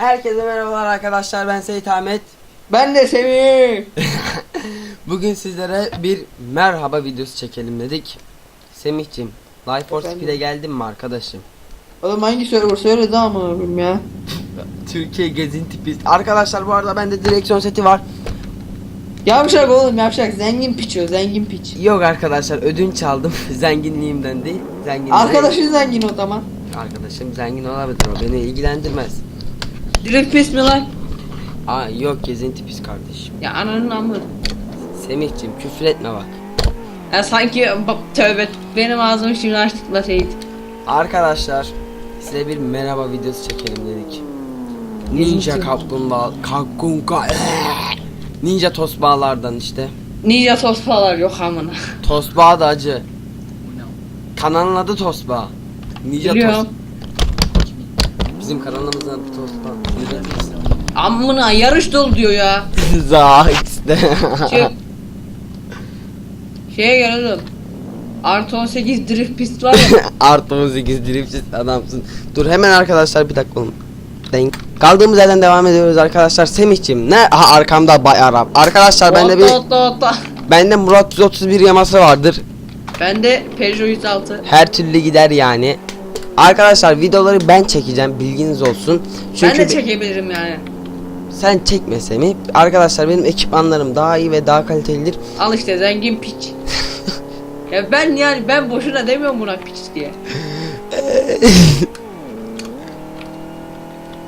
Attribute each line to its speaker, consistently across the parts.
Speaker 1: Herkese merhabalar arkadaşlar ben Seyit Ahmet.
Speaker 2: Ben de Semih.
Speaker 1: Bugün sizlere bir merhaba videosu çekelim dedik. Semih'cim Life for? Speed'e geldin mi arkadaşım?
Speaker 2: Oğlum hangi server söyle daha mı abim ya?
Speaker 1: Türkiye gezinti pist. Arkadaşlar bu arada bende direksiyon seti var.
Speaker 2: Yavşak oğlum yavşak zengin piç o zengin piç.
Speaker 1: Yok arkadaşlar ödünç aldım. Zenginliğimden değil. Zengin
Speaker 2: Arkadaşın zengin o zaman.
Speaker 1: Arkadaşım zengin olabilir o beni ilgilendirmez.
Speaker 2: Direkt pis mi lan?
Speaker 1: Aa yok gezinti pist kardeşim.
Speaker 2: Ya ananın amı.
Speaker 1: Semih'cim küfür etme bak.
Speaker 2: Ya sanki bak tövbe benim ağzımı şimdi açtık la Seyit.
Speaker 1: Arkadaşlar size bir merhaba videosu çekelim dedik. Ninja kaplumbağa kakunka Ninja tosbağalardan işte.
Speaker 2: Ninja tosbalar yok amına.
Speaker 1: Tosbağa da acı. Kanalın adı Tosbağa. Ninja
Speaker 2: Biliyorum.
Speaker 1: Tos. Bizim kanalımızın adı Tosbağa. Ninja Tos.
Speaker 2: Amına yarış dolu diyor ya.
Speaker 1: Za işte.
Speaker 2: Şey, şeye gel oğlum. Artı 18 drift pist var ya.
Speaker 1: Artı 18 dripsiz adamsın. Dur hemen arkadaşlar bir dakika oğlum. Denk. Kaldığımız yerden devam ediyoruz arkadaşlar. Semih'cim ne? Aha arkamda Bay Arap. Arkadaşlar bende bir
Speaker 2: otla otla.
Speaker 1: bende Murat 131 yaması vardır.
Speaker 2: Bende Peugeot 106.
Speaker 1: Her türlü gider yani. Arkadaşlar videoları ben çekeceğim bilginiz olsun. Çünkü
Speaker 2: ben de çekebilirim yani.
Speaker 1: sen çekme Semih. Arkadaşlar benim ekipmanlarım daha iyi ve daha kalitelidir.
Speaker 2: Al işte zengin piç. ya ben yani ben boşuna demiyorum buna piç diye.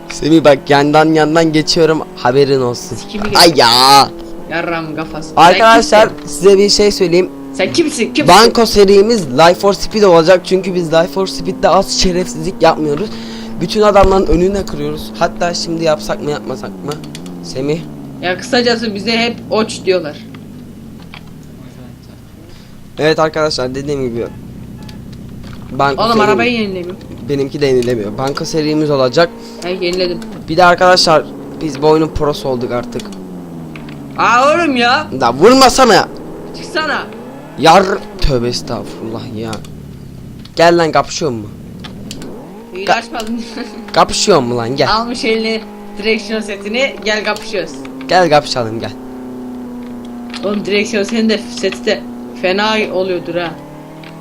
Speaker 1: Semih bak yandan yandan geçiyorum haberin olsun. Ay ya.
Speaker 2: Yarram kafası.
Speaker 1: Arkadaşlar size bir şey söyleyeyim.
Speaker 2: Sen kimsin? Kimsin?
Speaker 1: Banko serimiz Life for Speed olacak çünkü biz Life for Speed'de az şerefsizlik yapmıyoruz. Bütün adamların önüne kırıyoruz. Hatta şimdi yapsak mı yapmasak mı? Semih.
Speaker 2: Ya kısacası bize hep oç diyorlar.
Speaker 1: Evet arkadaşlar dediğim gibi. Banko
Speaker 2: Oğlum
Speaker 1: serim-
Speaker 2: arabayı yenilemiyorum.
Speaker 1: benimki de yenilemiyor. Banko serimiz olacak.
Speaker 2: Ben yeniledim.
Speaker 1: Bir de arkadaşlar biz bu oyunun prosu olduk artık.
Speaker 2: Aa oğlum ya.
Speaker 1: Da vurmasana.
Speaker 2: Çıksana.
Speaker 1: Yar tövbe estağfurullah ya. Gel lan kapışıyor mu?
Speaker 2: İyi açmadın.
Speaker 1: Kapışıyor mu lan gel.
Speaker 2: Almış eline direksiyon setini gel kapışıyoruz.
Speaker 1: Gel kapışalım gel.
Speaker 2: Oğlum direksiyon senin de seti de fena oluyordur ha.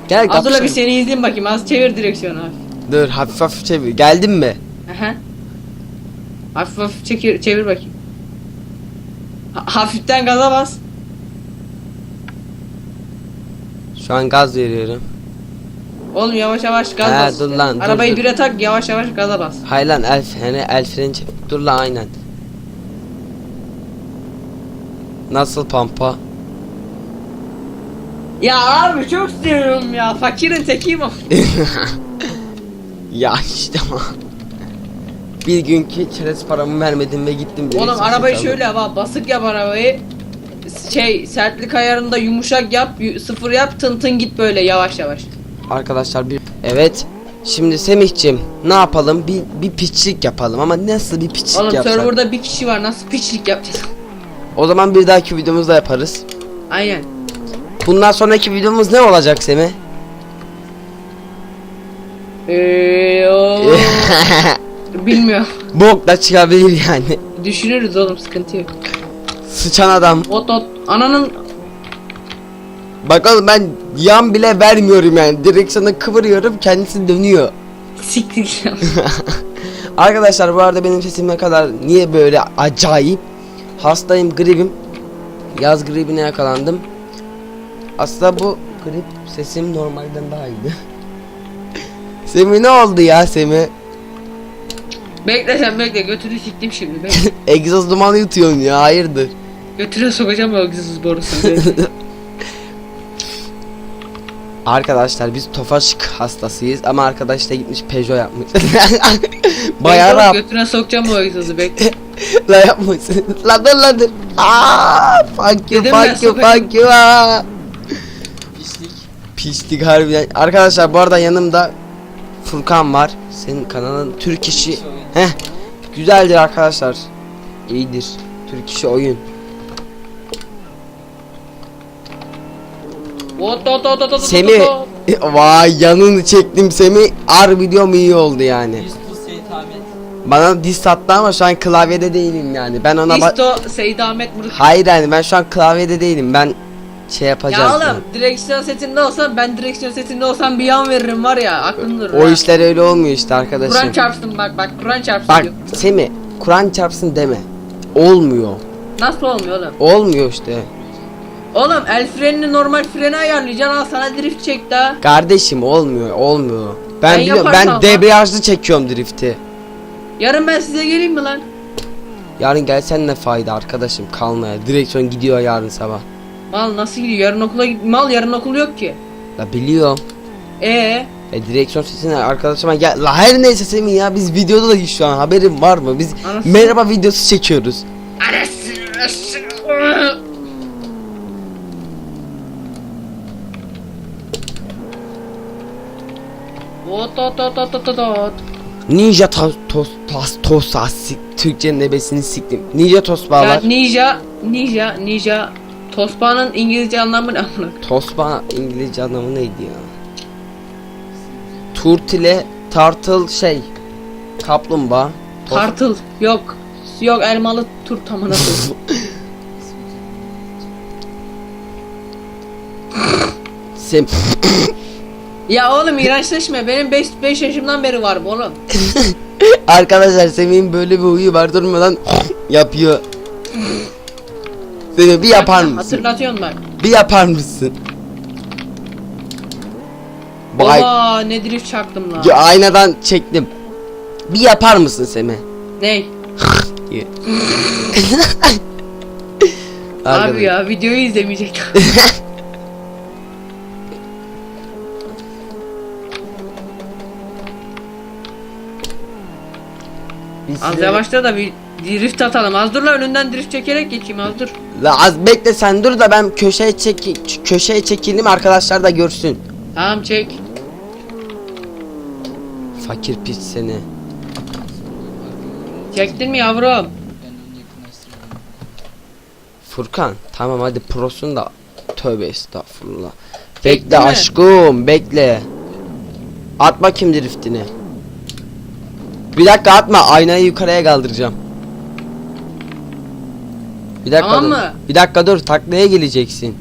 Speaker 1: Gel
Speaker 2: Az
Speaker 1: kapışalım.
Speaker 2: bir seni izleyeyim bakayım az çevir direksiyonu hafif.
Speaker 1: Dur hafif hafif çevir. Geldin mi?
Speaker 2: Aha. Hafif hafif çekir, çevir bakayım. Ha- hafiften gaza bas.
Speaker 1: Şu an gaz veriyorum.
Speaker 2: Oğlum yavaş yavaş gaz
Speaker 1: He,
Speaker 2: bas.
Speaker 1: dur lan, dur,
Speaker 2: Arabayı
Speaker 1: dur.
Speaker 2: bire tak yavaş yavaş gaza bas.
Speaker 1: Hay lan el freni el freni çek. Dur lan aynen. Nasıl pampa?
Speaker 2: Ya abi çok seviyorum ya. Fakirin tekiyim o.
Speaker 1: ya işte ama. Bir günkü çerez paramı vermedim ve gittim.
Speaker 2: Oğlum arabayı şöyle bak basık yap arabayı. Şey sertlik ayarında yumuşak yap, sıfır yap, tın tın git böyle yavaş yavaş.
Speaker 1: Arkadaşlar bir evet. Şimdi Semih'cim ne yapalım? Bir bir piçlik yapalım ama nasıl bir piçlik
Speaker 2: Oğlum
Speaker 1: yapsak?
Speaker 2: serverda bir kişi var nasıl piçlik yapacağız?
Speaker 1: O zaman bir dahaki videomuzda yaparız.
Speaker 2: Aynen.
Speaker 1: Bundan sonraki videomuz ne olacak Semih?
Speaker 2: Eee Bilmiyorum.
Speaker 1: Bok da çıkabilir yani.
Speaker 2: Düşünürüz oğlum sıkıntı yok.
Speaker 1: Sıçan adam.
Speaker 2: Ot ot ananın
Speaker 1: Bak oğlum ben yan bile vermiyorum yani. Direksiyonu kıvırıyorum kendisi dönüyor.
Speaker 2: siktir.
Speaker 1: Arkadaşlar bu arada benim sesim ne kadar niye böyle acayip? Hastayım gribim. Yaz gribine yakalandım. Aslında bu grip sesim normalden daha iyiydi. Semih ne oldu ya Semih?
Speaker 2: bekle sen bekle götünü siktim şimdi bekle.
Speaker 1: Egzoz dumanı yutuyorsun ya hayırdır?
Speaker 2: Götüne sokacağım o egzoz borusunu.
Speaker 1: Arkadaşlar biz Tofaşık hastasıyız ama arkadaş da gitmiş Peugeot yapmış. Bayağı rap.
Speaker 2: Götüne sokacağım o egzozu bekle.
Speaker 1: La yapmışsın. La dur la dur. Aa, fuck you
Speaker 2: Dedim
Speaker 1: fuck you
Speaker 2: sokacağım.
Speaker 1: fuck you. aa. Pislik. Pislik harbiden. Arkadaşlar bu arada yanımda Furkan var. Senin kanalın Türk işi. Heh. Güzeldir arkadaşlar. İyidir. Türk işi oyun.
Speaker 2: Ot.
Speaker 1: Vay yanını çektim Semih. Ar videom iyi oldu yani.
Speaker 3: Yusuf Seyit Ahmet.
Speaker 1: Bana diss attı ama şu an klavyede değilim yani. Ben ona bak...
Speaker 2: Disto Seyit Ahmet.
Speaker 1: Hayır yani ben şu an klavyede değilim. Ben şey yapacağım.
Speaker 2: Ya oğlum direksiyon setinde olsam ben direksiyon setinde olsam bir yan veririm var ya aklımdır.
Speaker 1: O işler öyle olmuyor işte arkadaşım.
Speaker 2: Kur'an çarpsın bak bak Kur'an çarpsın
Speaker 1: Bak
Speaker 2: diyor.
Speaker 1: Semih Kur'an çarpsın deme. Olmuyor.
Speaker 2: Nasıl olmuyor oğlum?
Speaker 1: Olmuyor işte.
Speaker 2: Oğlum el frenini normal frene ayarlayacaksın al sana drift çek daha.
Speaker 1: Kardeşim olmuyor, olmuyor. Ben
Speaker 2: Ben
Speaker 1: biliyorum
Speaker 2: yaparım
Speaker 1: ben debriyajlı çekiyorum drifti.
Speaker 2: Yarın ben size geleyim mi lan?
Speaker 1: Yarın gelsen ne fayda arkadaşım kalmaya. Direksiyon gidiyor yarın sabah.
Speaker 2: Mal nasıl gidiyor? Yarın okula git. Mal yarın okul yok ki.
Speaker 1: La biliyorum.
Speaker 2: Ee,
Speaker 1: E direksiyon sesine arkadaşıma gel. La her neyse Semih ya biz videoda da şu an haberin var mı? Biz
Speaker 2: Anasını-
Speaker 1: merhaba videosu çekiyoruz.
Speaker 2: Ot ot ot ot.
Speaker 1: Ninja ta tos tas tosa sik Türkçenin siktim. Ninja tos
Speaker 2: Ya ninja, ninja, ninja. Tospa'nın İngilizce anlamı ne amına?
Speaker 1: Tosba İngilizce anlamı neydi ya? Turtle turtle şey kaplumbağa. Tos-
Speaker 2: Tartıl. Yok. Yok elmalı turp amına koyayım. Ya oğlum iğrençleşme. Benim 5 5 yaşımdan beri var bu oğlum.
Speaker 1: Arkadaşlar Semih'in böyle bir huyu var durmadan yapıyor. Semih bir yapar mısın?
Speaker 2: Hatırlatıyorum bak.
Speaker 1: Bir yapar mısın? Vay.
Speaker 2: Baba ne drift çaktım lan.
Speaker 1: Ya, aynadan çektim. Bir yapar mısın Semih?
Speaker 2: Ney? Abi ya videoyu izlemeyecek.
Speaker 1: Biz
Speaker 2: Az
Speaker 1: size-
Speaker 2: yavaşla da bir drift atalım. Az dur la önünden drift çekerek geçeyim az dur.
Speaker 1: La az bekle sen dur da ben köşeye çek köşeye çekileyim arkadaşlar da görsün.
Speaker 2: Tamam çek.
Speaker 1: Fakir piç seni.
Speaker 2: Çektin mi yavrum?
Speaker 1: Furkan tamam hadi prosun da tövbe estağfurullah.
Speaker 2: Çekti
Speaker 1: Bekle
Speaker 2: mi?
Speaker 1: aşkım bekle. At bakayım driftini. Bir dakika atma aynayı yukarıya kaldıracağım. Bir dakika
Speaker 2: Tamam
Speaker 1: dur.
Speaker 2: mı?
Speaker 1: Bir dakika dur taklaya geleceksin.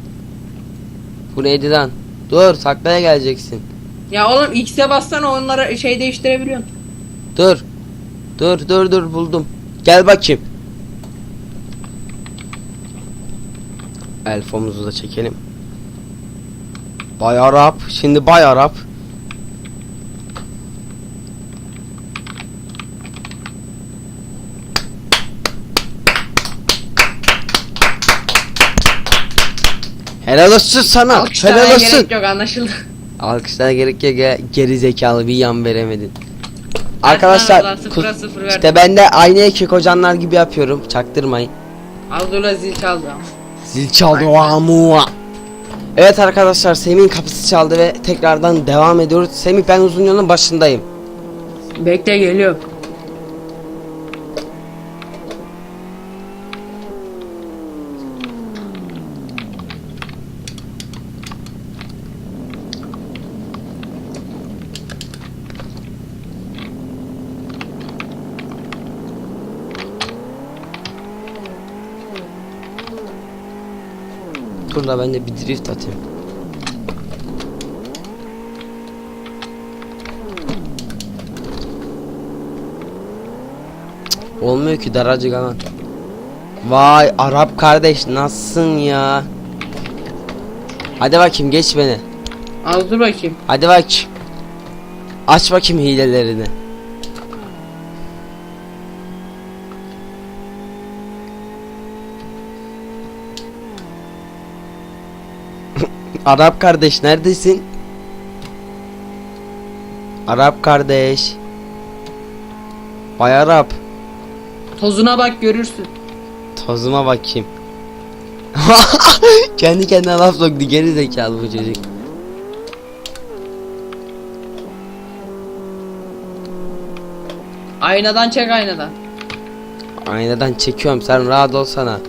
Speaker 1: Bu neydi lan? Dur taklaya geleceksin.
Speaker 2: Ya oğlum X'e bassana onlara şey değiştirebiliyorsun.
Speaker 1: Dur. Dur dur dur buldum. Gel bakayım. Elfomuzu da çekelim. Bay Arap. Şimdi Bay Arap. Helal olsun sana. Helal olsun.
Speaker 2: gerek yok anlaşıldı.
Speaker 1: Alkışlara gerek yok ya. Geri zekalı bir yan veremedin. Arkadaşlar
Speaker 2: sıfıra
Speaker 1: kus-
Speaker 2: sıfır verdim.
Speaker 1: işte ben de aynı ekik hocanlar gibi yapıyorum. Çaktırmayın.
Speaker 2: Abdullah zil çaldı ama.
Speaker 1: Zil çaldı amua. Evet arkadaşlar Semih'in kapısı çaldı ve tekrardan devam ediyoruz. Semih ben uzun yolun başındayım.
Speaker 2: Bekle geliyor.
Speaker 1: Dur da ben de bir drift atayım. Cık, Olmuyor ki daracık alan. Vay Arap kardeş nasılsın ya? Hadi bakayım geç beni.
Speaker 2: Az dur bakayım.
Speaker 1: Hadi bak. Aç bakayım hilelerini. Arap kardeş neredesin? Arap kardeş. Bay Arap.
Speaker 2: Tozuna bak görürsün.
Speaker 1: Tozuma bakayım. Kendi kendine laf soktu geri zekalı bu çocuk.
Speaker 2: Aynadan çek aynadan.
Speaker 1: Aynadan çekiyorum sen rahat olsana.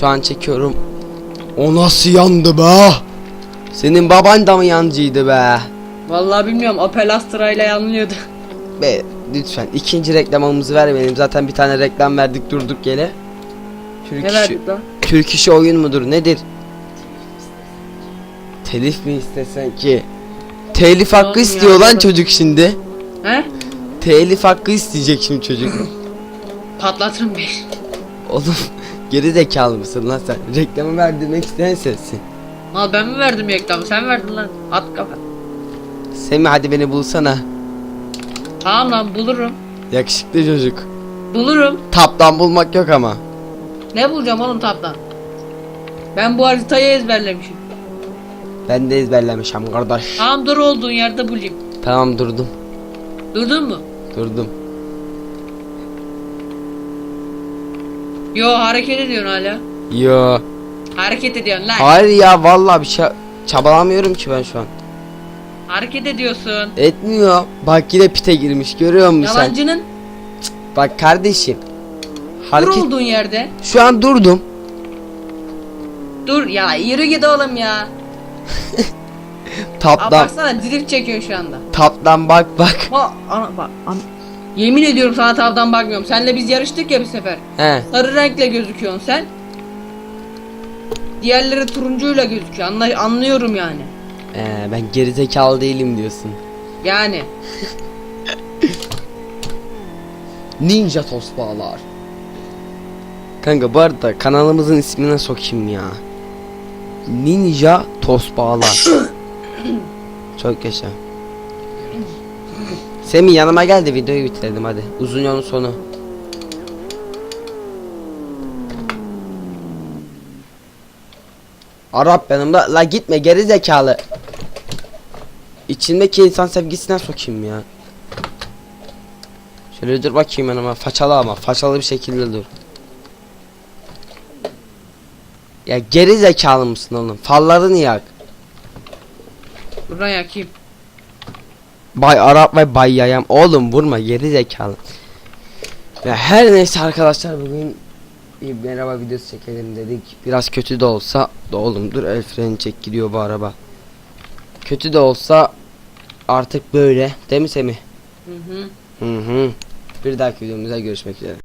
Speaker 1: Şu an çekiyorum. O nasıl yandı be? Senin baban da mı yancıydı be?
Speaker 2: Vallahi bilmiyorum Opel Astra ile yanlıyordu.
Speaker 1: Be lütfen ikinci reklamımızı vermeyelim. Zaten bir tane reklam verdik durduk yere. Türk
Speaker 2: Ne
Speaker 1: işi,
Speaker 2: verdik lan?
Speaker 1: Türk işi oyun mudur nedir? Telif mi istesen ki? Telif hakkı
Speaker 2: Oğlum
Speaker 1: istiyor
Speaker 2: ya,
Speaker 1: lan çocuk şimdi.
Speaker 2: He?
Speaker 1: Telif hakkı isteyecek şimdi çocuk.
Speaker 2: Patlatırım bir.
Speaker 1: Oğlum geri zekalı mısın lan sen? Reklamı verdirmek isteyen sensin.
Speaker 2: Mal ben mi verdim reklamı? Sen verdin lan. At kafa.
Speaker 1: Semih hadi beni bulsana.
Speaker 2: Tamam lan bulurum.
Speaker 1: Yakışıklı çocuk.
Speaker 2: Bulurum.
Speaker 1: Taptan bulmak yok ama.
Speaker 2: Ne bulacağım oğlum taptan? Ben bu haritayı ezberlemişim.
Speaker 1: Ben de ezberlemişim kardeş.
Speaker 2: Tamam dur olduğun yerde bulayım.
Speaker 1: Tamam durdum.
Speaker 2: Durdun mu?
Speaker 1: Durdum.
Speaker 2: Yo hareket ediyorsun hala.
Speaker 1: Yo.
Speaker 2: Hareket ediyorsun lan.
Speaker 1: Hayır ya vallahi bir şey çabalamıyorum ki ben şu an.
Speaker 2: hareket ediyorsun.
Speaker 1: Etmiyor. Bak yine pite girmiş görüyor musun sen?
Speaker 2: Yalancının
Speaker 1: Bak kardeşim.
Speaker 2: dur
Speaker 1: Hareket
Speaker 2: olduğun yerde.
Speaker 1: şu an durdum.
Speaker 2: Dur ya yürü git oğlum ya. Aa,
Speaker 1: Taptan
Speaker 2: baksana drift çekiyorsun şu anda.
Speaker 1: taptan bak bak.
Speaker 2: Ha, ana, bak, ana. Yemin ediyorum sana tavdan bakmıyorum. Senle biz yarıştık ya bir sefer.
Speaker 1: He.
Speaker 2: Sarı renkle gözüküyorsun sen. Diğerleri turuncuyla gözüküyor. Anla- anlıyorum yani.
Speaker 1: Ee, ben gerizekalı değilim diyorsun.
Speaker 2: Yani.
Speaker 1: Ninja tosbağalar. Kanka bu arada kanalımızın ismine sokayım ya. Ninja tosbağalar. Çok yaşa. Semih yanıma gel de videoyu bitirelim hadi. Uzun yolun sonu. Arap yanımda. La gitme geri zekalı. İçindeki insan sevgisinden sokayım ya. Şöyle dur bakayım yanıma. Façalı ama. Façalı bir şekilde dur. Ya geri zekalı mısın oğlum? Fallarını yak.
Speaker 2: Buradan yakayım.
Speaker 1: Bay Arap ve Bay Yayam. Oğlum vurma geri zekalı. Ve her neyse arkadaşlar bugün bir merhaba videosu çekelim dedik. Biraz kötü de olsa da oğlum dur el freni çek gidiyor bu araba. Kötü de olsa artık böyle değil mi Semih?
Speaker 2: Hı hı.
Speaker 1: Hı hı. Bir dahaki videomuzda görüşmek üzere.